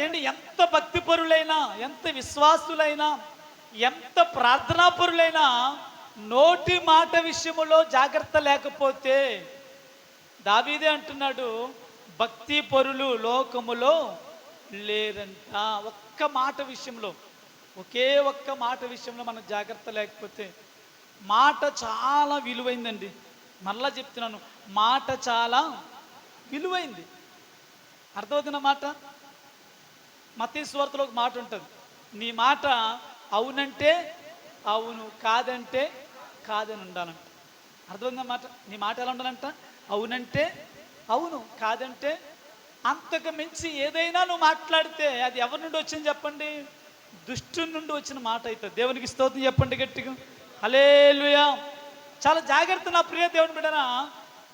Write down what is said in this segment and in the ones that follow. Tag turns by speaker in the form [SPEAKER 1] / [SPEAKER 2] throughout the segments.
[SPEAKER 1] ఏంటి? ఎంత భక్తిపరులైనా ఎంత విశ్వాసులైనా ఎంత ప్రార్థనాపరులైనా నోటి మాట విషయంలో జాగ్రత్త లేకపోతే దావీదే అంటున్నాడు భక్తి పరులు లోకములో లేరంట. ఒక్క మాట విషయంలో ఒకే ఒక్క మాట విషయంలో మనం జాగ్రత్త లేకపోతే మాట చాలా విలువైందండి. మళ్ళా చెప్తున్నాను మాట చాలా విలువైంది. అర్థమవుతున్న మాట? మతీశ్వర్తలో ఒక మాట ఉంటుంది. నీ మాట అవునంటే అవును కాదంటే కాదని ఉండాలంట. అర్థమైందా మాట? నీ మాట ఎలా ఉండాలంట? అవునంటే అవును కాదంటే అంతకు మించి ఏదైనా నువ్వు మాట్లాడితే అది ఎవరి నుండి వచ్చింది చెప్పండి? దుష్టు నుండి వచ్చిన మాట అవుతుంది దేవునికి స్తోత్రం చెప్పండి గట్టిగా. హలేలుయా చాలా జాగ్రత్త నా ప్రియ దేవుని బిడ్డనా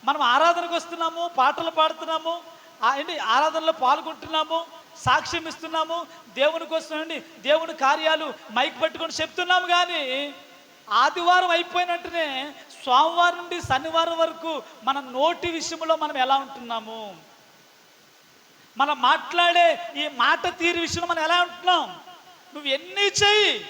[SPEAKER 1] మనం ఆరాధనకు వస్తున్నాము పాటలు పాడుతున్నాము ఆ ఏంటి ఆరాధనలో పాల్గొంటున్నాము సాక్ష్యం ఇస్తున్నాము. దేవుని కోసం దేవుని కార్యాలు మైక్ పట్టుకొని చెప్తున్నాము కానీ ఆదివారం అయిపోయిన వెంటనే సోమవారం నుండి శనివారం వరకు మన నోటి విషయంలో మనం ఎలా ఉంటున్నాము? మనం మాట్లాడే ఈ మాట తీరు విషయంలో మనం ఎలా ఉంటున్నాం? నువ్వు ఎన్ని చెయ్యి?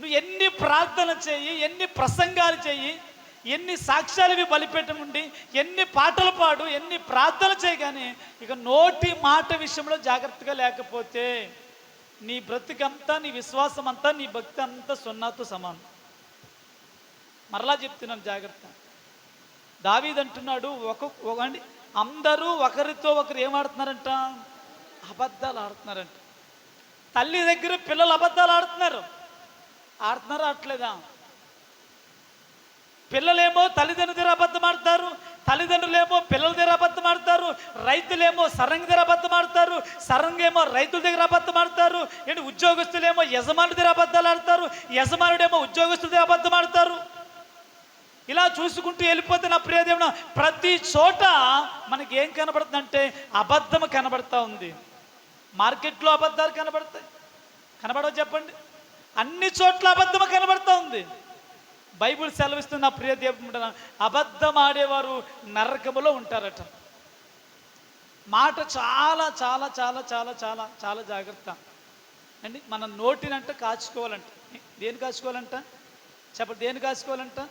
[SPEAKER 1] నువ్వు ఎన్ని ప్రార్థన చెయ్యి? ఎన్ని ప్రసంగాలు చెయ్యి? ఎన్ని సాక్ష్యాలు బలిపెట్టముండి ఎన్ని పాటలు పాడు ఎన్ని ప్రార్థనలు చేయగానే ఇక నోటి మాట విషయంలో జాగ్రత్తగా లేకపోతే నీ బ్రతికంతా నీ విశ్వాసం అంతా నీ భక్తి అంతా సున్నాతో సమానం. మరలా చెప్తున్నాను జాగ్రత్త. దావీద్ అంటున్నాడు ఒక అండి అందరూ ఒకరితో ఒకరు ఏమాడుతున్నారంట అబద్ధాలు ఆడుతున్నారంట. తల్లి దగ్గర పిల్లలు అబద్ధాలు ఆడుతున్నారు. ఆడుతున్నారా ఆడట్లేదా? పిల్లలేమో తల్లిదండ్రుల దగ్గర అబద్ధం ఆడతారు తల్లిదండ్రులేమో పిల్లల దగ్గర అబద్ధం ఆడతారు రైతులేమో సరంగి దగ్గర అబద్ధం ఆడతారు సరంగేమో రైతుల దగ్గర అబద్ధం ఆడతారు ఏంటి ఉద్యోగస్తులేమో యజమాని దగ్గర అబద్ధాలు ఆడతారు యజమానుడేమో ఉద్యోగస్తుల దగ్గర అబద్ధం ఆడతారు. ఇలా చూసుకుంటూ వెళ్ళిపోతే నా ప్రియదేవున ప్రతి చోట మనకి ఏం కనబడుతుందంటే అబద్ధం కనబడతా ఉంది. మార్కెట్లో అబద్ధాలు కనబడతాయి. కనబడవు చెప్పండి. అన్ని చోట్ల అబద్ధం కనబడతా ఉంది. బైబిల్ సెలవిస్తున్న ప్రియ దేవుడు అబద్ధం ఆడేవారు నరకములో ఉంటారట. మాట చాలా చాలా చాలా చాలా చాలా చాలా జాగ్రత్త. అండి మన నోటినంట కాచుకోవాలంట. దేని కాచుకోవాలంట? చెప్పండి దేని కాచుకోవాలంట?